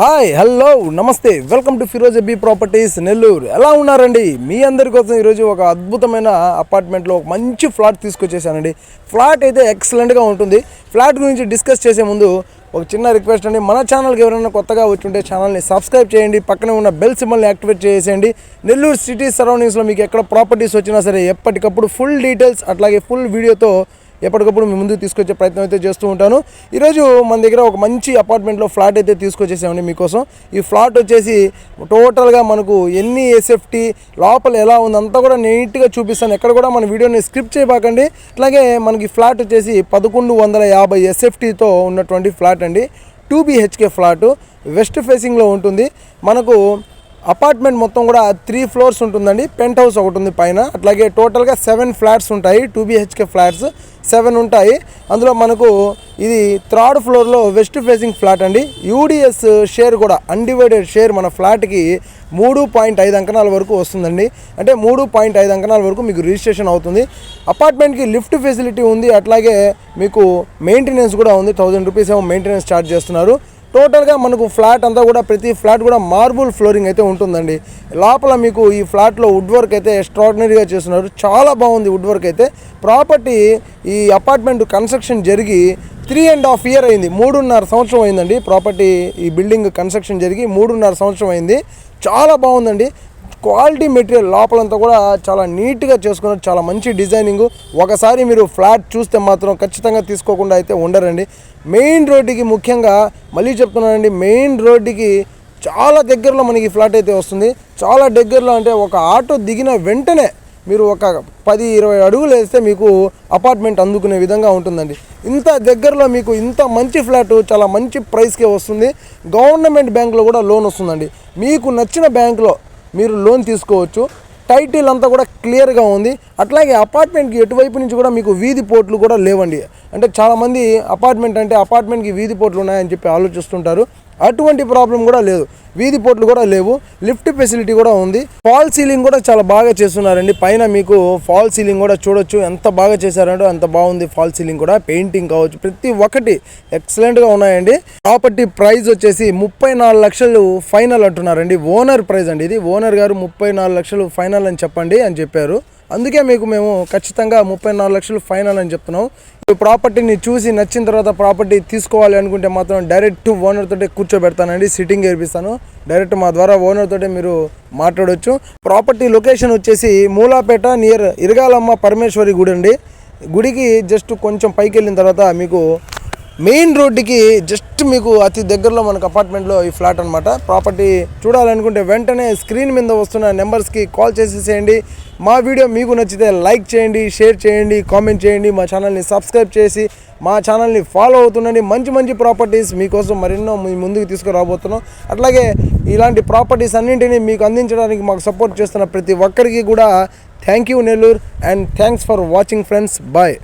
Hi hello నమస్తే. Welcome to Firoz B properties Nellore. ఎలా ఉన్నారండి? మీ అందరి కోసం ఈరోజు ఒక అద్భుతమైన అపార్ట్మెంట్లో ఒక మంచి ఫ్లాట్ తీసుకొచ్చేసానండి. ఫ్లాట్ అయితే ఎక్సలెంట్గా ఉంటుంది. ఫ్లాట్ గురించి డిస్కస్ చేసే ముందు ఒక చిన్న రిక్వెస్ట్ అండి. మన ఛానల్కి ఎవరైనా కొత్తగా వచ్చి ఉంటే ఛానల్ని సబ్స్క్రైబ్ చేయండి. పక్కనే ఉన్న బెల్ సింబల్ని యాక్టివేట్ చేసేయండి. నెల్లూరు సిటీ సరౌండింగ్స్లో మీకు ఎక్కడ ప్రాపర్టీస్ వచ్చినా సరే ఎప్పటికప్పుడు ఫుల్ డీటెయిల్స్ అట్లాగే ఫుల్ వీడియోతో ఎప్పటికప్పుడు మీ ముందుకు తీసుకొచ్చే ప్రయత్నం అయితే చేస్తూ ఉంటాను. ఈరోజు మన దగ్గర ఒక మంచి అపార్ట్మెంట్లో ఫ్లాట్ అయితే తీసుకొచ్చేసామండి మీకోసం. ఈ ఫ్లాట్ వచ్చేసి టోటల్గా మనకు ఎన్ని ఎస్ఎఫ్టీ లోపల ఎలా ఉంది అంతా కూడా నీట్గా చూపిస్తాను. ఎక్కడ కూడా మన వీడియోని స్క్రిప్ట్ చేయబాకండి. అట్లాగే మనకి ఫ్లాట్ వచ్చేసి పదకొండు వందల యాభై ఎస్ఎఫ్టీతో ఉన్నటువంటి ఫ్లాట్ అండి. Two BHK flat. వెస్ట్ ఫేసింగ్లో ఉంటుంది. మనకు అపార్ట్మెంట్ మొత్తం కూడా త్రీ ఫ్లోర్స్ ఉంటుందండి పెంట్ హౌస్ ఒకటి ఉంది పైన. అట్లాగే టోటల్గా సెవెన్ ఫ్లాట్స్ ఉంటాయి టూ బీహెచ్కే ఫ్లాట్స్ సెవెన్ ఉంటాయి. అందులో మనకు ఇది థర్డ్ ఫ్లోర్లో వెస్ట్ ఫేసింగ్ ఫ్లాట్ అండి. యూడిఎస్ షేర్ కూడా అన్డివైడెడ్ షేర్ మన ఫ్లాట్కి మూడు పాయింట్ ఐదు అంకణాల వరకు వస్తుందండి. అంటే మూడు పాయింట్ ఐదు అంకణాల వరకు మీకు రిజిస్ట్రేషన్ అవుతుంది. అపార్ట్మెంట్కి లిఫ్ట్ ఫెసిలిటీ ఉంది అట్లాగే మీకు మెయింటెనెన్స్ కూడా ఉంది. థౌజండ్ రూపీస్ ఏమో మెయింటెనెన్స్ ఛార్జ్ చేస్తున్నారు. టోటల్గా మనకు ఫ్లాట్ అంతా కూడా ప్రతి ఫ్లాట్ కూడా మార్బుల్ ఫ్లోరింగ్ అయితే ఉంటుందండి. లోపల మీకు ఈ ఫ్లాట్లో వుడ్ వర్క్ అయితే ఎక్స్ట్రాడినరీగా చేస్తున్నారు. చాలా బాగుంది వుడ్ వర్క్ అయితే. ప్రాపర్టీ ఈ అపార్ట్మెంట్ కన్స్ట్రక్షన్ జరిగి త్రీ అండ్ హాఫ్ ఇయర్ అయింది. మూడున్నర సంవత్సరం అయిందండి. ప్రాపర్టీ ఈ బిల్డింగ్ కన్స్ట్రక్షన్ జరిగి మూడున్నర సంవత్సరం అయింది. చాలా బాగుందండి. క్వాలిటీ మెటీరియల్ లోపలంతా కూడా చాలా నీట్గా చేసుకున్నారు. చాలా మంచి డిజైనింగ్. ఒకసారి మీరు ఫ్లాట్ చూస్తే మాత్రం ఖచ్చితంగా తీసుకోకుండా అయితే ఉండరండి. మెయిన్ రోడ్డుకి ముఖ్యంగా మళ్ళీ చెప్తున్నానండి మెయిన్ రోడ్డుకి చాలా దగ్గరలో మనకి ఫ్లాట్ అయితే వస్తుంది. చాలా దగ్గరలో అంటే ఒక ఆటో దిగిన వెంటనే మీరు ఒక పది ఇరవై అడుగులు వేస్తే మీకు అపార్ట్మెంట్ అందుకునే విధంగా ఉంటుందండి. ఇంత దగ్గరలో మీకు ఇంత మంచి ఫ్లాట్ చాలా మంచి ప్రైస్కే వస్తుంది. గవర్నమెంట్ బ్యాంకులో కూడా లోన్ వస్తుందండి. మీకు నచ్చిన బ్యాంకులో మీరు లోన్ తీసుకోవచ్చు. టైటిల్ అంతా కూడా క్లియర్గా ఉంది. అట్లాగే అపార్ట్మెంట్కి ఎటువైపు నుంచి కూడా మీకు వీధి పోర్ట్లు కూడా లేవండి. అంటే చాలామంది అపార్ట్మెంట్ అంటే అపార్ట్మెంట్కి వీధి పోట్లు ఉన్నాయని చెప్పి ఆలోచిస్తుంటారు. అటువంటి ప్రాబ్లం కూడా లేదు. వీధి పోట్లు కూడా లేవు. లిఫ్ట్ ఫెసిలిటీ కూడా ఉంది. ఫాల్ సీలింగ్ కూడా చాలా బాగా చేస్తున్నారండి. పైన మీకు ఫాల్ సీలింగ్ కూడా చూడొచ్చు. ఎంత బాగా చేశారంటే అంత బాగుంది ఫాల్ సీలింగ్ కూడా. పెయింటింగ్ కావచ్చు. ప్రతి ఒక్కటి ఎక్సలెంట్గా ఉన్నాయండి. ప్రాపర్టీ ప్రైస్ వచ్చేసి ముప్పై నాలుగు లక్షలు ఫైనల్ అంటున్నారండి. ఓనర్ ప్రైస్ అండి ఇది. ఓనర్ గారు ముప్పై నాలుగు లక్షలు ఫైనల్ అని చెప్పండి అని చెప్పారు. అందుకే మీకు మేము ఖచ్చితంగా ముప్పై నాలుగు లక్షలు ఫైనల్ అని చెప్తున్నాం. ప్రాపర్టీని చూసి నచ్చిన తర్వాత ప్రాపర్టీ తీసుకోవాలి అనుకుంటే మాత్రం డైరెక్ట్ ఓనర్ తోటే కూర్చోబెడతానండి సిట్టింగ్ ఏర్పిస్తాను డైరెక్ట్ మా ద్వారా ఓనర్ తోటే మీరు మాట్లాడవచ్చు ప్రాపర్టీ లొకేషన్ వచ్చేసి మూలాపేట నియర్ ఇరగాలమ్మ పరమేశ్వరి గుడి అండి. గుడికి జస్ట్ కొంచెం పైకి వెళ్ళిన తర్వాత మీకు మెయిన్ రోడ్డుకి జస్ట్ మీకు అతి దగ్గరలో మనకు అపార్ట్మెంట్లో ఈ ఫ్లాట్ అనమాట ప్రాపర్టీ చూడాలనుకుంటే వెంటనే స్క్రీన్ మీద వస్తున్న నెంబర్స్కి కాల్ చేసేసేయండి. మా వీడియో మీకు నచ్చితే లైక్ చేయండి షేర్ చేయండి కామెంట్ చేయండి. మా ఛానల్ని సబ్స్క్రైబ్ చేసి మా ఛానల్ని ఫాలో అవుతుండండి. మంచి మంచి ప్రాపర్టీస్ మీకోసం మరెన్నో మీ ముందుకు తీసుకురాబోతున్నాం. అట్లాగే ఇలాంటి ప్రాపర్టీస్ అన్నింటినీ మీకు అందించడానికి మాకు సపోర్ట్ చేస్తున్న ప్రతి ఒక్కరికి కూడా thank you Nellore and thanks for watching friends bye